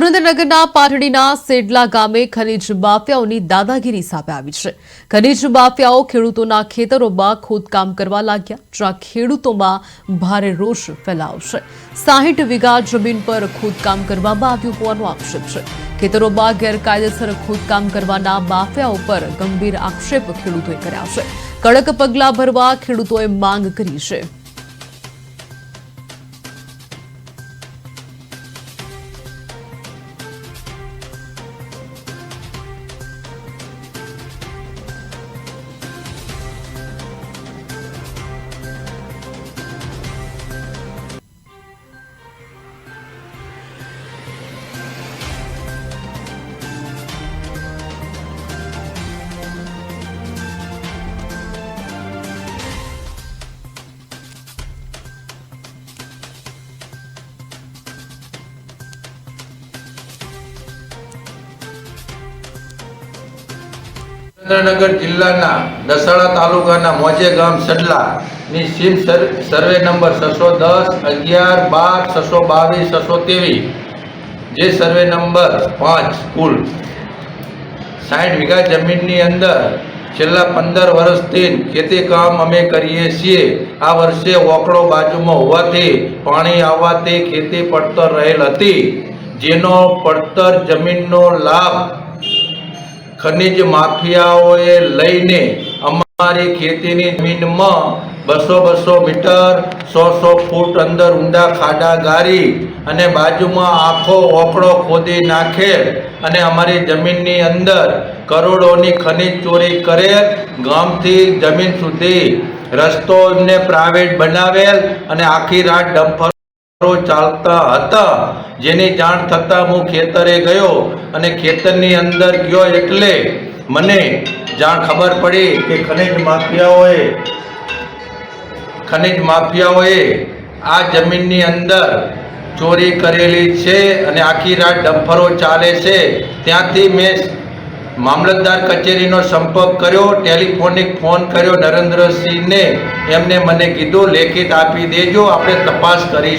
સુરેન્દ્રનગરના પાટડીના સેડલા ગામે ખનીજ માફિયાઓની દાદાગીરી સામે આવી છે. ખનીજ માફિયાઓ ખેડૂતોના ખેતરોમાં ખોદકામ કરવા લાગ્યા. જ્યાં ખેડૂતોમાં ભારે રોષ ફેલાવશે સાહીઠ વીઘા જમીન પર ખોદકામ કરવામાં આવ્યું હોવાનો આક્ષેપ છે. ખેતરોમાં ગેરકાયદેસર ખોદકામ કરવાના માફિયાઓ પર ગંભીર આક્ષેપ ખેડૂતોએ કર્યા છે. કડક પગલાં ભરવા ખેડૂતોએ માંગ કરી છે. સુરેન્દ્રનગર જિલ્લાના દસાડા તાલુકાના મોજે ગામ સડલાની સીમ સર્વે નંબર છસો દસ, અગિયાર, બાર, છસો બાવીસ, છસો ત્રેવીસ, જે સર્વે નંબર પાંચ, કુલ સાઠ વીઘા જમીનની અંદર છેલ્લા પંદર વર્ષથી ખેતી કામ અમે કરીએ છીએ. આ વર્ષે ઓકળો બાજુમાં હોવાથી પાણી આવવાથી ખેતી પડતર રહેલ હતી. જેનો પડતર જમીનનો લાભ ખનિજ માફિયાઓએ લઈને અમારી ખેતીની જમીનમાં બસો બસો મીટર, સો સો ફૂટ અંદર ઊંડા ખાડા ગારી અને બાજુમાં આખો ઓકળો ખોદી નાખેલ અને અમારી જમીનની અંદર કરોડોની ખનીજ ચોરી કરેલ ગામથી જમીન સુધી. રસ્તો એમને પ્રાઇવેટ બનાવેલ અને આખી રાત ડમ્ફર ચાલતા હતા, જેની જાણ થતાં હું ખેતરે ગયો અને ખેતરની અંદર ગયો એટલે મને જાણ ખબર પડી કે ખનિજ માફિયાઓએ ખનિજ માફિયાઓએ આ જમીનની અંદર ચોરી કરેલી છે અને આખી રાત ડમ્ફરો ચાલે છે. ત્યાંથી મેં મામલતદાર કચેરીનો સંપર્ક કર્યો, ટેલિફોનિક ફોન કર્યો, નરેન્દ્રસિંહને. એમને મને કીધું, લેખિત આપી દેજો, આપણે તપાસ કરી